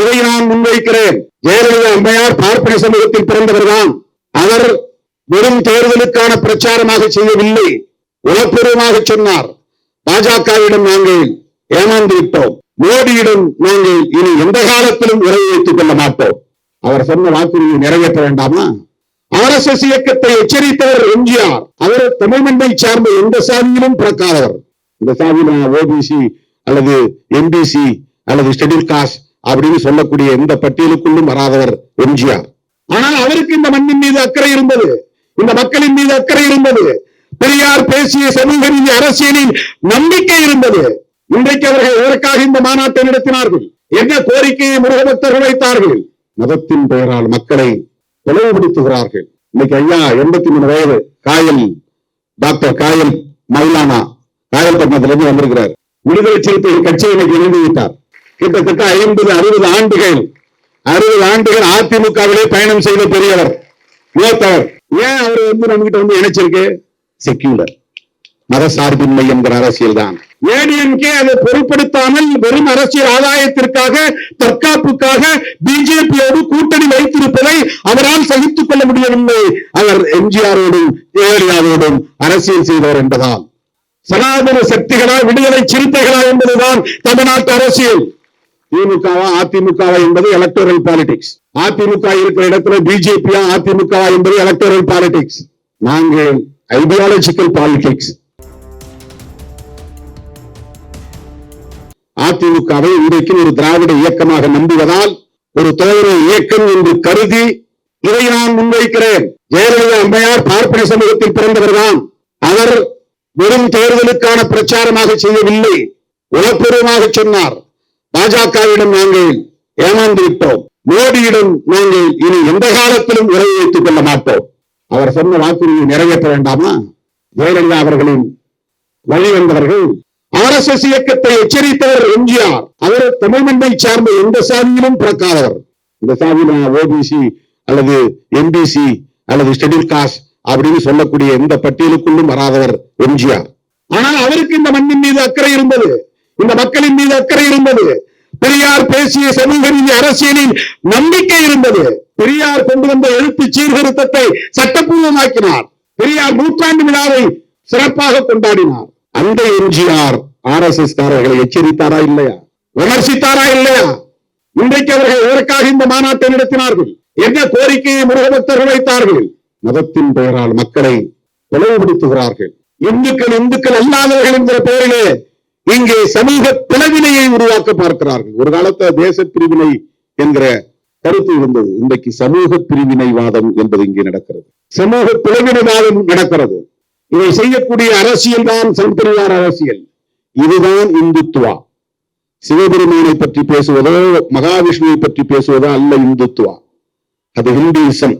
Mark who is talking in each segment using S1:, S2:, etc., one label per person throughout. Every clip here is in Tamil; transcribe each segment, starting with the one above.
S1: இதை நான் முன்வைக்கிறேன். ஜெயலலிதா அம்மையார் பார்ப்பன சமூகத்தில் பிறந்தவர்தான். அவர் வெறும் தேர்தலுக்கான பிரச்சாரமாக செய்யவில்லை. உளப்பூர்வமாக சொன்னார். பாஜகவிடம் நாங்கள் ஏமாந்து விட்டோம் மோடியிடம் நாங்கள் இனி எந்த காலத்திலும் உறவு வைத்துக் கொள்ள மாட்டோம். அவர் சொன்ன வாக்குறுதி நிறைவேற்ற வேண்டாமா? ஆர் எஸ் எஸ் இயக்கத்தை எச்சரித்தவர் எம்ஜிஆர். அவர் தமிழ் மண்ணை சார்ந்த எந்த சாதியிலும் பிறக்காதவர். இந்த சாதியில் ஓபிசி அல்லது எம்பிசி அல்லது ஷெட்யூல் காஸ்ட் அப்படின்னு சொல்லக்கூடிய எந்த பட்டியலுக்குள்ளும் வராதவர் எம்ஜிஆர். ஆனால் அவருக்கு இந்த மண்ணின் மீது அக்கறை இருந்தது. இந்த மக்களின் மீது அக்கறை இருந்தது. பெரியார் பேசிய சமூக நீதி அரசியலில் நம்பிக்கை இருந்தது. இன்றைக்கு அவர்கள் எதற்காக இந்த மாநாட்டை நடத்தினார்கள்? என்ன கோரிக்கையை முருகபக்தர்கள் வைத்தார்கள்? மதத்தின் பெயரால் மக்களை பிளவுபடுத்துகிறார்கள். இன்னைக்கு ஐயா எண்பத்தி மூணு வயது காயல் டாக்டர் காயல் மயிலானா காயல் பட்டணத்திலிருந்து வந்திருக்கிறார். விடுதலை சிறுத்தைகள் கட்சியை இன்னைக்கு இணைந்து விட்டார் கிட்டத்தட்ட ஐம்பது அறுபது ஆண்டுகள் அறுபது ஆண்டுகள் அதிமுகவிலே பயணம் செய்த பெரியவர் மூத்தவர். ஏன் அவர் வந்து நம்ம கிட்ட வந்து இணைச்சிருக்கு? செக்யூலர் மதசார்பின்மை என்கிற அரசியல் தான் ஏடிஎம்கே அதை பொருட்படுத்தாமல் வெறும் அரசியல் ஆதாயத்திற்காக தற்காப்புக்காக பிஜேபியோடு கூட்டணி வைத்திருப்பதை அவரால் சகித்துக் கொள்ள முடியவில்லை. அவர் எம்ஜிஆரோடும் ஜெயலலிதாவோடும் அரசியல் செய்தவர் என்பதால். சனாதன சக்திகளா விடுதலை சிறுத்தைகளா என்பதுதான் தமிழ்நாட்டு அரசியல். திமுகவா அதிமுகவா என்பது எலக்டோரல் பாலிடிக்ஸ் அதிமுக இருக்கிற இடத்துல பிஜேபியா அதிமுகவா என்பது எலக்டோரல் பாலிடிக்ஸ் நாங்கள் ஐடியாலஜிக்கல் பாலிடிக்ஸ் அதிமுகவை இன்றைக்கு ஒரு திராவிட இயக்கமாக நம்புவதால் ஒரு தோழரை இயக்கம் என்று கருதி இதை நான் முன்வைக்கிறேன். ஜெயலலிதா அம்மையார் பார்ப்பன சமூகத்தில் பிறந்தவர்தான். அவர் வெறும் தேர்தலுக்கான பிரச்சாரமாக செய்யவில்லை. உளப்பூர்வமாக சொன்னார். பாஜகவிடம் நாங்கள் ஏமாந்து விட்டோம் மோடியிடம் நாங்கள் இனி எந்த காலத்திலும் உறவு வைத்துக் கொள்ள மாட்டோம். அவர் சொன்ன வாக்குறுதியை நிறைவேற்ற வேண்டாமா? ஜெயலலிதா அவர்களின் வழி வந்தவர்கள் எஸ் இயக்கத்தை எச்சரித்தவர் எம்ஜிஆர். அவர் தமிழ் மண்ணை சார்ந்த எந்த சாதியிலும் பிறக்காதவர். இந்த சாதியில ஓபிசி அல்லது எம்பிசி அல்லது ஷெட்யூல் காஸ்ட் அப்படின்னு சொல்லக்கூடிய எந்த பட்டியலுக்குள்ளும் வராதவர் எம்ஜிஆர். ஆனால் அவருக்கு இந்த மண்ணின் மீது அக்கறை இருந்தது. இந்த மக்களின் மீது அக்கறை இருந்தது. பெரியார் பேசிய சமூக நீதி அரசியலில் நம்பிக்கை இருந்தது. பெரியார் கொண்டு வந்த எழுத்து சீர்திருத்தத்தை சட்டப்பூர்வமாக்கினார் பெரியார் நூற்றாண்டு விழாவை சிறப்பாக கொண்டாடினார். அந்த எம்ஜிஆர் ஆர் எஸ் எஸ் காரர்களை எச்சரித்தாரா இல்லையா? விமர்சித்தாரா இல்லையா? இன்றைக்கு அவர்கள் எதற்காக இந்த மாநாட்டை நடத்தினார்கள்? என்ன கோரிக்கையை முருகபக்தர்கள் வைத்தார்கள்? மதத்தின் பெயரால் மக்களை பிளவுபடுத்துகிறார்கள் இந்துக்கள் இந்துக்கள் அல்லாதவர்கள் என்கிற பெயரிலே இங்கே சமூக பிளவினையை உருவாக்க பார்க்கிறார்கள். ஒரு காலத்துல தேச பிரிவினை என்கிற கருத்து இருந்தது. இன்றைக்கு சமூக பிரிவினைவாதம் என்பது இங்கே நடக்கிறது. சமூக பிளவினைவாதம் நடக்கிறது. இதை செய்யக்கூடிய அரசியல் தான் சம்பரிவார் அரசியல். இதுதான் இந்துத்துவா. சிவபெருமானை பற்றி பேசுவதோ மகாவிஷ்ணுவை பற்றி பேசுவதோ அல்ல இந்துத்துவா. அது ஹிந்துயிசம்.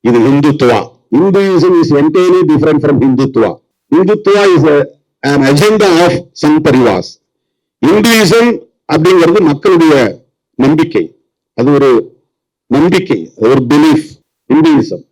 S1: இது Hindutva. Hinduism is entirely different from Hindutva. Hindutva is and agenda of Sangh Parivar Hinduism அப்படிங்கிறது மக்களுடைய நம்பிக்கை. அது ஒரு நம்பிக்கை அது ஒரு பிலீஃப் இந்துவிசம்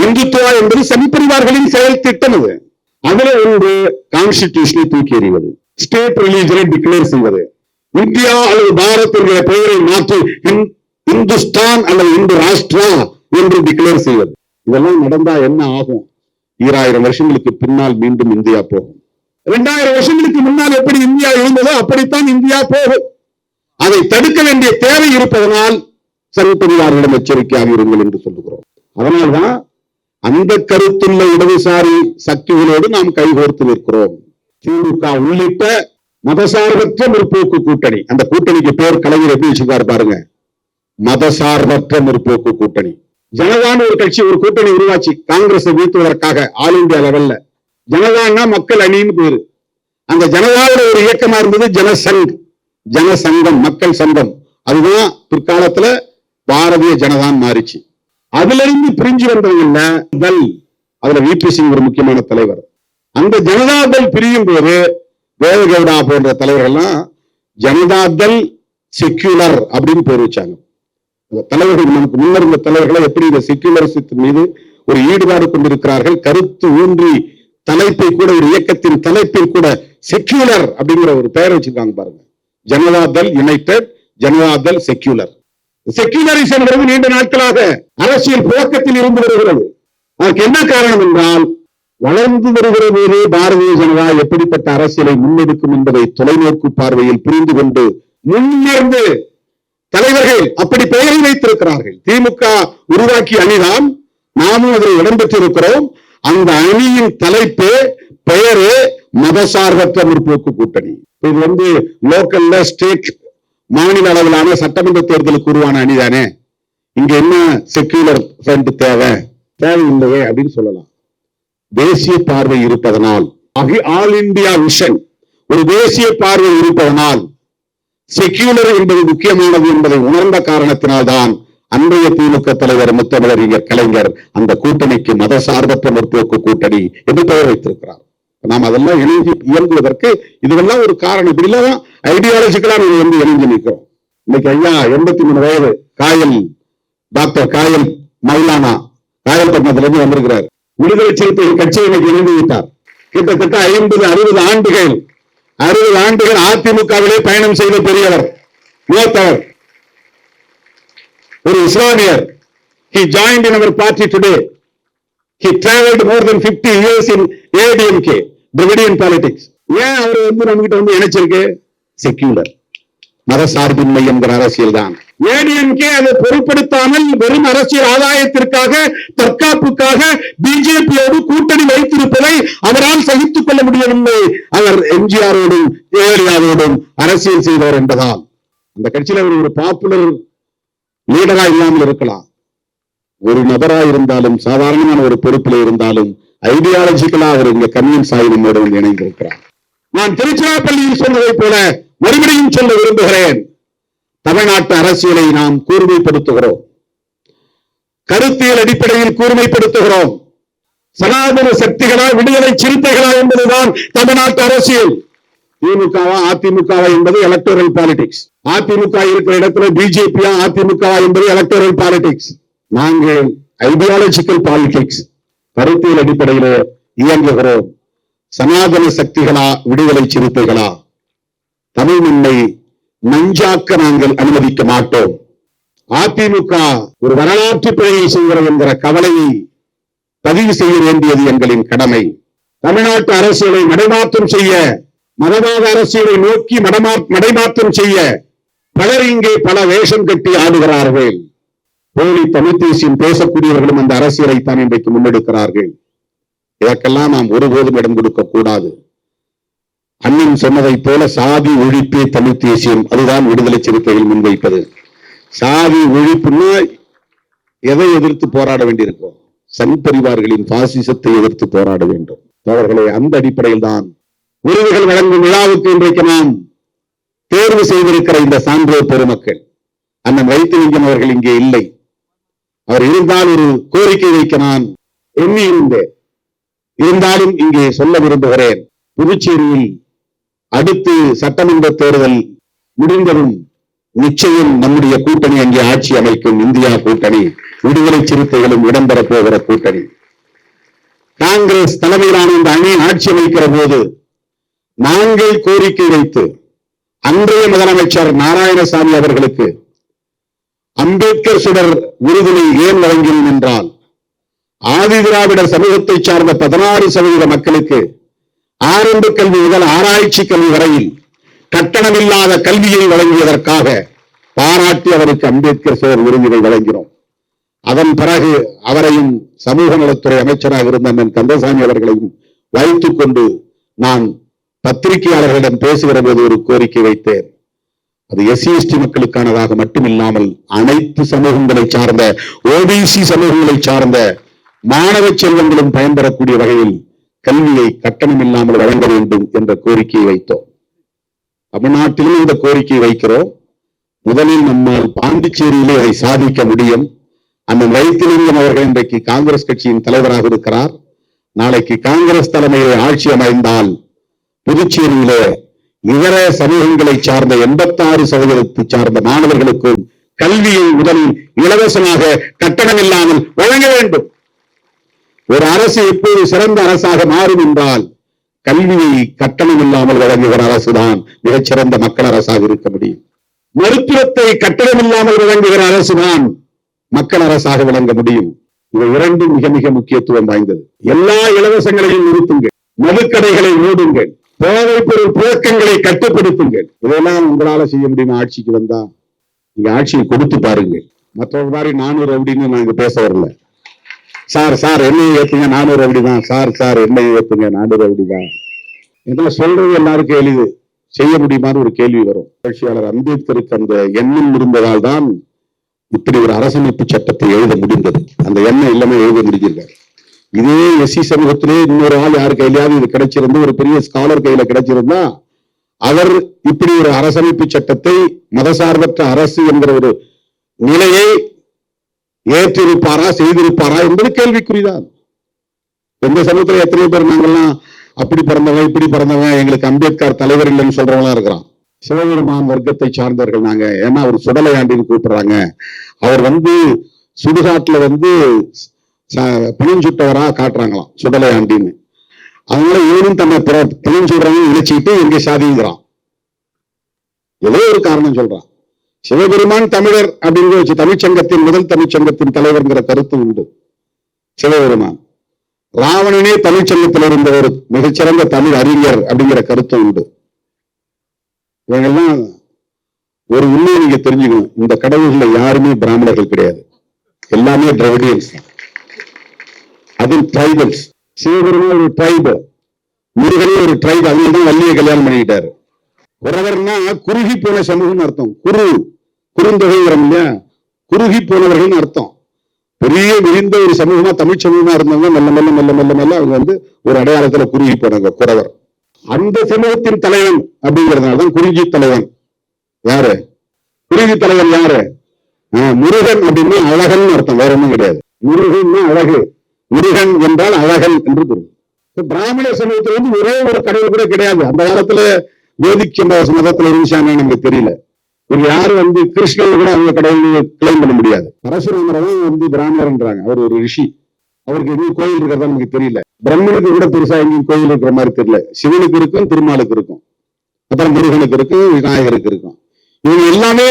S1: இந்துத்துவா என்பது சனிப்பரிவார்களின் செயல் திட்டம் அது. அதுல ஒன்று கான்ஸ்டிடியூஷனை தூக்கி எறிவது. ஸ்டேட் ரிலீஜனை டிக்ளேர் செய்வது. இந்தியா அல்லது பாரத் என்கிற பெயரை மாற்றி இந்- இந்துஸ்தான் அல்லது இந்து ராஷ்டிரா என்று டிக்ளேர் செய்வது. இதெல்லாம் நடந்தா என்ன ஆகும்? ஈராயிரம் வருஷங்களுக்கு பின்னால் மீண்டும் இந்தியா போகும். இரண்டாயிரம் வருஷங்களுக்கு முன்னால் எப்படி இந்தியா இருந்ததோ அப்படித்தான் இந்தியா போகும். அதை தடுக்க வேண்டிய தேவை இருப்பதனால் சர்வபரிவாரிடம் எச்சரிக்கையாக இருங்கள் என்று சொல்லுகிறோம். அதனால்தான் அந்த கருத்துள்ள இடதுசாரி சக்திகளோடு நாம் கைகோர்த்து நிற்கிறோம். திமுக உள்ளிட்ட மதசார்பற்ற முற்போக்கு கூட்டணி அந்த கூட்டணிக்கு பேர் கலைஞர் எப்படி வச்சிருக்காரு பாருங்க. மதசார்பற்ற முற்போக்கு கூட்டணி. ஜனதான்னு ஒரு கட்சி ஒரு கூட்டணி உருவாச்சு காங்கிரஸை வீழ்த்துவதற்காக ஆல் இந்தியா லெவல்ல. ஜனதான்னா மக்கள் அணின்னு பேரு. அந்த ஜனதாவோட ஒரு இயக்கமா இருந்தது ஜனசங் ஜனசங்கம் மக்கள் சங்கம். அதுதான் பிற்காலத்துல பாரதிய ஜனதான் மாறிச்சு. அதுல இருந்து பிரிஞ்சு வந்தவங்கல்ல தல். அதுல விபி சிங் ஒரு முக்கியமான தலைவர். அந்த ஜனதா தல் பிரியும் போது தேவகவுடா போன்ற தலைவர்கள்லாம் ஜனதா தல் செக்யூலர் அப்படின்னு பேர் வச்சாங்க. தலைவர்கள் நமக்கு முன்னர் இருந்த தலைவர்களை எப்படி இந்த செக்யூலரிசத்தின் மீது ஒரு ஈடுபாடு கொண்டிருக்கிறார்கள்? கருத்து ஊன்றி தலைப்பை கூட ஒரு இயக்கத்தின் தலைப்பில் கூட செக்யூலர் அப்படிங்கிற ஒரு பெயர் வச்சிருக்காங்க பாருங்க. Janata Dal United Janata Dal Secular secularism நீண்ட நாட்களாக அரசியல் புழக்கத்தில் இருந்து வருகிறது. அதற்கு என்ன காரணம் என்றால் வளர்ந்து வருகிற பாரதிய ஜனதா எப்படிப்பட்ட அரசியலை முன்னெடுக்கும் என்பதை தொலைநோக்கு பார்வையில் புரிந்து கொண்டு முன்னேர்ந்து தலைவர்கள் அப்படி பெயரை வைத்திருக்கிறார்கள். திமுக உருவாக்கிய அணிதான் நாமும் அதில் இடம்பெற்றிருக்கிறோம். அந்த அணியின் தலைப்பு பெயரு மதசார்பற்ற முற்போக்கு கூட்டணி. இது வந்து லோக்கல்ல ஸ்டேட் மாநில அளவிலான சட்டமன்ற தேர்தலுக்கு உருவான அணிதானே? இங்க என்ன செக்யூலர் ஃப்ரண்ட் தேவை? தேவையில்லையே அப்படின்னு சொல்லலாம். தேசிய பார்வை இருப்பதனால் ஆல் இந்தியா விஷன் ஒரு தேசிய பார்வை இருப்பதனால் செக்யூலர் என்பது முக்கியமானது என்பதை உணர்ந்த காரணத்தினால்தான் அன்றைய திமுக தலைவர் முத்தமிழறிஞர் கலைஞர் அந்த கூட்டணிக்கு மத சார்பற்ற முற்போக்கு கூட்டணி என்று பெயர் வைத்திருக்கிறார். நாம் அதெல்லாம் இணைஞ்சு இயங்குவதற்கு இதுவெல்லாம் ஒரு காரணம். இப்படி இல்லாதான் ஐடியாலஜிக்கலா நம்ம வந்து இணைஞ்சு நிற்கிறோம். இன்னைக்கு ஐயா எண்பத்தி மூணு வயது காயல் டாக்டர் காயல் மௌலானா காயல்பட்டினத்துல இருந்து வந்திருக்கிறார். விடுதலை சிறுத்தை கட்சி இன்னைக்கு இணைந்து விட்டார். கிட்டத்தட்ட ஐம்பது அறுபது ஆண்டுகள் அறுபது ஆண்டுகள் அதிமுகவிலே பயணம் செய்த பெரியவர் மூத்தவர். ஒரு இஸ்லாமியர் he joined in our party today. He traveled more than 50 years in ADMK பிரிகேடியன் பாலிடிக்ஸ் ஏன் அவர் வந்து நம்ம கிட்ட வந்து இணைச்சிருக்கு? செக்யூலர் மதசார்பின்மை என்கிற அரசியல் தான் ஏடிஎம்கே அதை பொருட்படுத்தாமல் வெறும் அரசியல் ஆதாயத்திற்காக தற்காப்புக்காக பிஜேபியோடு கூட்டணி வைத்திருப்பதை அவரால் சகித்துக் கொள்ள முடியவில்லை. அவர் எம்ஜிஆரோடும் ஜெயலலிதாவோடும் அரசியல் செய்தவர் என்பதால். அந்த கட்சியில் அவர் ஒரு பாப்புலர் லீடரா இல்லாமல் இருக்கலாம். ஒரு நபரா இருந்தாலும் சாதாரணமான ஒரு பொறுப்பில் இருந்தாலும் ஐடியாலஜிக்கலா அவர் இங்க கண்ணியன் சாய் நம்மோடு இணைந்திருக்கிறார். நான் திருச்சிராப்பள்ளியில் சொல்வதை போல மறுபடியும் சொல்ல விரும்புகிறேன். தமிழ்நாட்டு அரசியலை நாம் கூர்மைப்படுத்துகிறோம். கருத்தியல் அடிப்படையில் கூர்மைப்படுத்துகிறோம். சனாதன சக்திகளா விடுதலை சிறுத்தைகளா என்பதுதான் தமிழ்நாட்டு அரசியல். திமுகவா அதிமுகவா என்பது எலக்டோரல் பாலிடிக்ஸ் அதிமுக இருக்கிற இடத்துல பிஜேபியா அதிமுகவா என்பது எலக்டோரல் பாலிடிக்ஸ் நாங்கள் ஐடியாலஜிக்கல் பாலிடிக்ஸ் கருத்தியல் அடிப்படையில் இயங்குகிறோம். சனாதன சக்திகளா விடுதலை சிறுத்தைகளா? தமிழ் மண்ணை நஞ்சாக்க நாங்கள் அனுமதிக்க மாட்டோம். அதிமுக ஒரு வரலாற்று பிழையை செய்கிறது என்கிற கவலையை பதிவு செய்ய வேண்டியது எங்களின் கடமை. தமிழ்நாட்டு அரசியலை நடைமாற்றம் செய்ய மதவாத அரசியலை நோக்கி மடமா மடைமாற்றம் செய்ய பலர் இங்கே பல வேஷம் கட்டி ஆடுகிறார்கள். போலி தமிழ் தேசியம் பேசக்கூடியவர்களும் அந்த அரசியலை தான் இன்றைக்கு முன்னெடுக்கிறார்கள். இதற்கெல்லாம் நாம் ஒருபோதும் இடம் கொடுக்க கூடாது. அண்ணன் சொன்னதைப் போல சாதி ஒழிப்பே தமிழ் தேசியம் அதுதான் விடுதலை சிறுத்தைகள் முன்வைப்பது. சாதி ஒழிப்புன்னா எதை எதிர்த்து போராட வேண்டியிருக்கும்? சன் பரிவார்களின் பாசிசத்தை எதிர்த்து போராட வேண்டும். அவர்களை அந்த அடிப்படையில் தான் விருதுகள் வழங்கும் விழாவுக்கு இன்றைக்கு நாம் தேர்வு செய்திருக்கிற இந்த சான்றோர் பெருமக்கள். அண்ணன் வைத்திலிங்கம் அவர்கள் இங்கே இல்லை. அவர் இருந்தால் ஒரு கோரிக்கை வைக்க நான் எண்ணி இருந்தேன் இருந்தாலும் இங்கே சொல்ல விரும்புகிறேன். புதுச்சேரியில் அடுத்து சட்டமன்ற தேர்தல் முடிந்ததும் நிச்சயம் நம்முடைய கூட்டணி அங்கே ஆட்சி அமைக்கும். இந்தியா கூட்டணி விடுதலை சிறுத்தைகளும் இடம்பெறப் போகிற கூட்டணி. காங்கிரஸ் தலைமையிலான இந்த அணி ஆட்சி அமைக்கிற போது நாங்கள் கோரிக்கை வைத்து அன்றைய முதலமைச்சர் நாராயணசாமி அவர்களுக்கு அம்பேத்கர் சுடர் விருதினை ஏன் வழங்கினோம் என்றால் ஆதி திராவிடர் சமூகத்தை சார்ந்த பதினாறு சதவீத மக்களுக்கு ஆரம்ப கல்வி முதல் ஆராய்ச்சி கல்வி வரையில் கட்டணமில்லாத கல்வியை வழங்கியதற்காக பாராட்டி அவருக்கு அம்பேத்கர் சுடர் விருதினை வழங்கினோம். அதன் பிறகு அவரையும் சமூக நலத்துறை அமைச்சராக இருந்த அண்ணன் கந்தசாமி அவர்களையும் வைத்துக் கொண்டு நான் பத்திரிகையாளர்களிடம் பேசுகிற போது ஒரு கோரிக்கை வைத்தேன். அது எஸ்சி எஸ்டி மக்களுக்கானதாக மட்டுமில்லாமல் அனைத்து சமூகங்களை சார்ந்த ஓபிசி சமூகங்களை சார்ந்த மாணவ செல்வங்களும் பயன்பெறக்கூடிய வகையில் கல்வியை கட்டணம் இல்லாமல் வழங்க வேண்டும் என்ற கோரிக்கையை வைத்தோம். தமிழ்நாட்டிலும் இந்த கோரிக்கையை வைக்கிறோம். முதலில் நம்மால் பாண்டிச்சேரியிலே அதை சாதிக்க முடியும். அந்த வைத்திலிங்கம் அவர்கள் இன்றைக்கு காங்கிரஸ் கட்சியின் தலைவராக இருக்கிறார். நாளைக்கு காங்கிரஸ் தலைமையில் ஆட்சி அமைந்தால் புதுச்சேரியிலே இதர சமூகங்களை சார்ந்த எண்பத்தாறு சதவீதத்தை சார்ந்த மாணவர்களுக்கும் கல்வியை முதலில் இலவசமாக கட்டணம் இல்லாமல் வழங்க வேண்டும். ஒரு அரசு எப்போது சிறந்த அரசாக மாறும் என்றால் கல்வியை கட்டணம் இல்லாமல் வழங்குகிற அரசுதான் மிகச்சிறந்த மக்கள் அரசாக இருக்க முடியும். மருத்துவத்தை கட்டணமில்லாமல் வழங்குகிற அரசுதான் மக்கள் அரசாக விளங்க முடியும். இவை இரண்டும் மிக மிக முக்கியத்துவம் வாய்ந்தது. எல்லா இலவசங்களையும் நிறுத்துங்கள். மதுக்கடைகளை மூடுங்கள். போதைப் பொருள் புழக்கங்களை கட்டுப்படுத்துங்கள். இதெல்லாம் உங்களால செய்ய முடியுமா? ஆட்சிக்கு வந்தா நீங்க ஆட்சியை கொடுத்து பாருங்க. மற்றவங்க மாதிரி நானூறு அப்படின்னு நாங்க பேச வரல. சார் சார் என்னை ஏத்துங்க. நானூறு அப்படிதான் சார் சார் என்னை ஏத்துங்க. நானூறு அப்படிதான் என்ன சொல்றது எல்லாருக்கும் எளிது. செய்ய முடியுமான்னு ஒரு கேள்வி வரும். புரட்சியாளர் அம்பேத்கருக்கு அந்த எண்ணம் இருந்ததால் தான் இப்படி ஒரு அரசமைப்பு சட்டத்தை எழுத முடிந்தது. அந்த எண்ணம் இல்லாம எழுத முடிஞ்சிருக்காரு இதே எஸ்சி சமூகத்திலே இன்னொரு ஆள் யார் கையிலாவது இது கிடைச்சிருந்து ஒரு பெரிய ஸ்காலர் கையில கிடைச்சிருந்தா அவர் இப்படி ஒரு அரசமைப்பு சட்டத்தை மதசார்பற்ற அரசு என்கிற ஒரு நிலையை ஏற்றிருப்பாரா செய்திருப்பாரா என்பது கேள்விக்குறிதான். எந்த சமூகத்துல எத்தனை பேர் நாங்கள்லாம் அப்படி பிறந்தவன் இப்படி பிறந்தவன் எங்களுக்கு அம்பேத்கர் தலைவர் இல்லைன்னு சொல்றவங்களா இருக்கிறான். சிவபெருமான் வர்க்கத்தை சார்ந்தவர்கள் நாங்க ஏன்னா அவர் சுடலையாண்டின்னு கூப்பிடுறாங்க. அவர் வந்து சுடுகாட்டுல வந்து ச- பிணஞ்சுட்டவரா காட்டுறாங்களாம் சுடலையாண்டின்னு. அதனால இவனும் தன்னை பிணஞ்சுடுறவங்க இணைச்சிட்டு எங்க சாதிங்கிறான். ஏதோ ஒரு காரணம் சொல்றான். சிவபெருமான் தமிழர் அப்படின்னு வச்சு தமிழ்ச்சங்கத்தின் முதல் தமிழ்ச்சங்கத்தின் தலைவர்ங்கிற கருத்து உண்டு. சிவபெருமான். ராவணனே தமிழ்ச்சங்கத்தில் இருந்த ஒரு மிகச்சிறந்த தமிழ் அறிஞர் அப்படிங்கிற கருத்து உண்டு. இவங்கெல்லாம் ஒரு உண்மையை நீங்க தெரிஞ்சுக்கணும். இந்த கடவுள்ல யாருமே பிராமணர்கள் கிடையாது. எல்லாமே திராவிடியன்ஸ் தான் அதில் டிரைபல்ஸ் சிவபெருமான் ஒரு ட்ரைபு முருகனே ஒரு ட்ரைபு அதனால தான் வள்ளியை கல்யாணம் பண்ணிக்கிட்டாரு. உறவர்னா குறுகி போன சமூகம்னு அர்த்தம். குரு குறுந்தொகைங்கிறோம் இல்லையா? குறுகி போனவர்கள்னு அர்த்தம். பெரிய விரிந்த ஒரு சமூகமா தமிழ் சமூகமா இருந்தவங்க மெல்ல மெல்ல மெல்ல மெல்ல மெல்ல அவங்க வந்து ஒரு அடையாளத்துல குறுகி போனாங்க குறவர். அந்த சமூகத்தின் தலைவன் அப்படிங்கிறதுனால தான் குறுகி தலைவன். யாரு? குறுகி தலைவன் யாரு? ஆஹ், முருகன் அப்படின்னா அழகன் அர்த்தம் வேற ஒன்றும் கிடையாது. முருகன்னா அழகு. முருகன் என்றால் அழகன் என்று பொருள். பிராமண சமூகத்துல வந்து ஒரே ஒரு கடவுள் கூட கிடையாது. அந்த காலத்துல வேதிக் என்ற மதத்துல இருந்துச்சான்னு நமக்கு தெரியல. இவங்க யாரும் வந்து கிருஷ்ணன் கூட அவங்க கடவுள் கிளைம் பண்ண முடியாது. பரசுராமரவும் வந்து பிராமணர்ன்றாங்க அவர் ஒரு ரிஷி. அவருக்கு எங்கேயும் கோயில் இருக்கிறதா நமக்கு தெரியல. பிரம்மனுக்கு கூட பெருசா எங்கேயும் கோயில் இருக்கிற மாதிரி தெரியல. சிவனுக்கு இருக்கும் திருமாலுக்கு இருக்கும். அப்புறம் முருகனுக்கு இருக்கும் விநாயகருக்கு இருக்கும். இவங்க எல்லாமே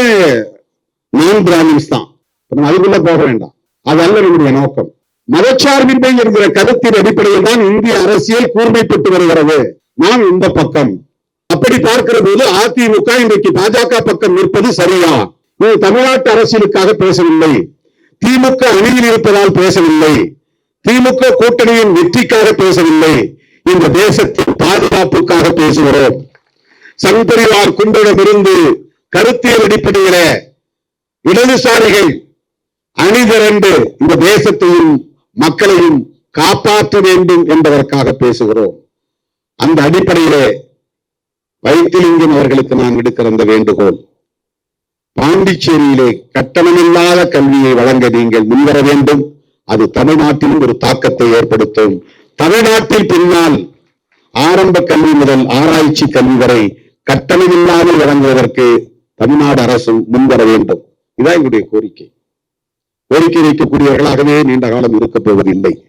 S1: நான் பிராமின்ஸ் தான் நம்ம அதுக்குள்ள போக வேண்டாம். அதல்ல நம்முடைய நோக்கம். மதச்சார்பின்மை என்கிற கருத்தின் அடிப்படையில் தான் இந்திய அரசியல் கூர்மைப்பட்டு வருகிறது. நாம் இந்த பக்கம். அப்படி பார்க்கிற போது அதிமுக இன்றைக்கு பாஜக பக்கம் நிற்பது சரியா? இது தமிழ்நாட்டு அரசியலுக்காக பேசவில்லை. திமுக அணியில் இருப்பதால் பேசவில்லை. திமுக கூட்டணியின் வெற்றிக்காக பேசவில்லை. இந்த தேசத்தின் பாதுகாப்புக்காக பேசுகிறோம். சங்கரிவார் கும்பிடமிருந்து கருத்தியல் அடிப்படையில இடதுசாரிகள் அணிதிரண்டு இந்த தேசத்தையும் மக்களையும் காப்பாற்ற வேண்டும் என்பதற்காக பேசுகிறோம். அந்த அடிப்படையிலே வைத்திலிங்கம் அவர்களுக்கு நான் விடுக்கிற அந்த வேண்டுகோள். பாண்டிச்சேரியிலே கட்டணமில்லாத கல்வியை வழங்க நீங்கள் முன்வர வேண்டும். அது தமிழ்நாட்டிலும் ஒரு தாக்கத்தை ஏற்படுத்தும். தமிழ்நாட்டில் பின்னால் ஆரம்ப கல்வி முதல் ஆராய்ச்சி கல்வி வரை கட்டணமில்லாமல் வழங்குவதற்கு தமிழ்நாடு அரசும் முன்வர வேண்டும். இதான் எங்களுடைய கோரிக்கை. கோரிக்கை வைக்கக்கூடியவர்களாகவே நீண்ட காலம் இருக்கப் போவதில்லை.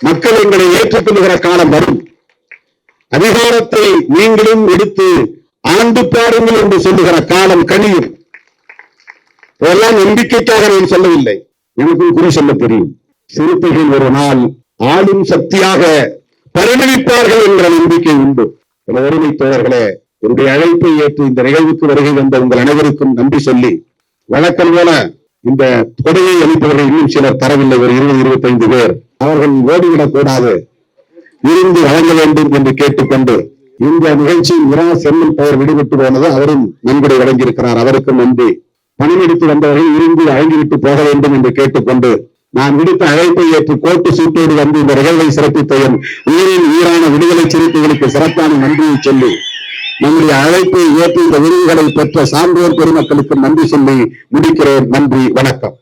S1: மக்கள் எங்களை ஏற்றுக்கொள்கிற காலம் வரும். அதிகாரத்தை நீங்களும் எடுத்து ஆண்டு பாருங்கள் என்று சொல்லுகிற காலம் கனியும். இதெல்லாம் நம்பிக்கைக்காக நான் சொல்லவில்லை. எனக்கும் குறி சொல்ல தெரியும். சிறுத்தைகள் ஒரு நாள் ஆளும் சக்தியாக பரிணமிப்பார்கள் என்ற நம்பிக்கை உண்டு. எனது அருமை தோழர்களே என்னுடைய அழைப்பை ஏற்று இந்த நிகழ்வுக்கு வருகை வந்த உங்கள் அனைவருக்கும் நன்றி சொல்லி வழக்கம் போல இந்த கொடையை அளிப்பவர்கள் இன்னும் சிலர் தரவில்லை ஒரு இருபது இருபத்தைந்து பேர். அவர்கள் ஓடிவிடக் கூடாது இருந்து வழங்க வேண்டும் என்று கேட்டுக்கொண்டு இந்த நிகழ்ச்சியில் இரா செல்லும் பெயர் விடுபட்டு போனது அவரும் நன்கொடை வழங்கியிருக்கிறார். அவருக்கும் நன்றி. பணிமெடுத்து வந்தவர்கள் இருந்து அழங்கிவிட்டு போக வேண்டும் என்று கேட்டுக்கொண்டு நான் விடுத்த அழைப்பை ஏற்று கோட்டு சூட்டோடு வந்து இந்த நிகழ்வை சிறப்பித்த என் உயிரின் உயிரான விடுதலை சிறுத்தைகளுக்கு சிறப்பான நன்றியை சொல்லி நம்முடைய அழைப்பை ஏற்று இந்த விருதுகளை பெற்ற சான்றோர் பெருமக்களுக்கு நன்றி சொல்லி முடிக்கிறேன். நன்றி வணக்கம்.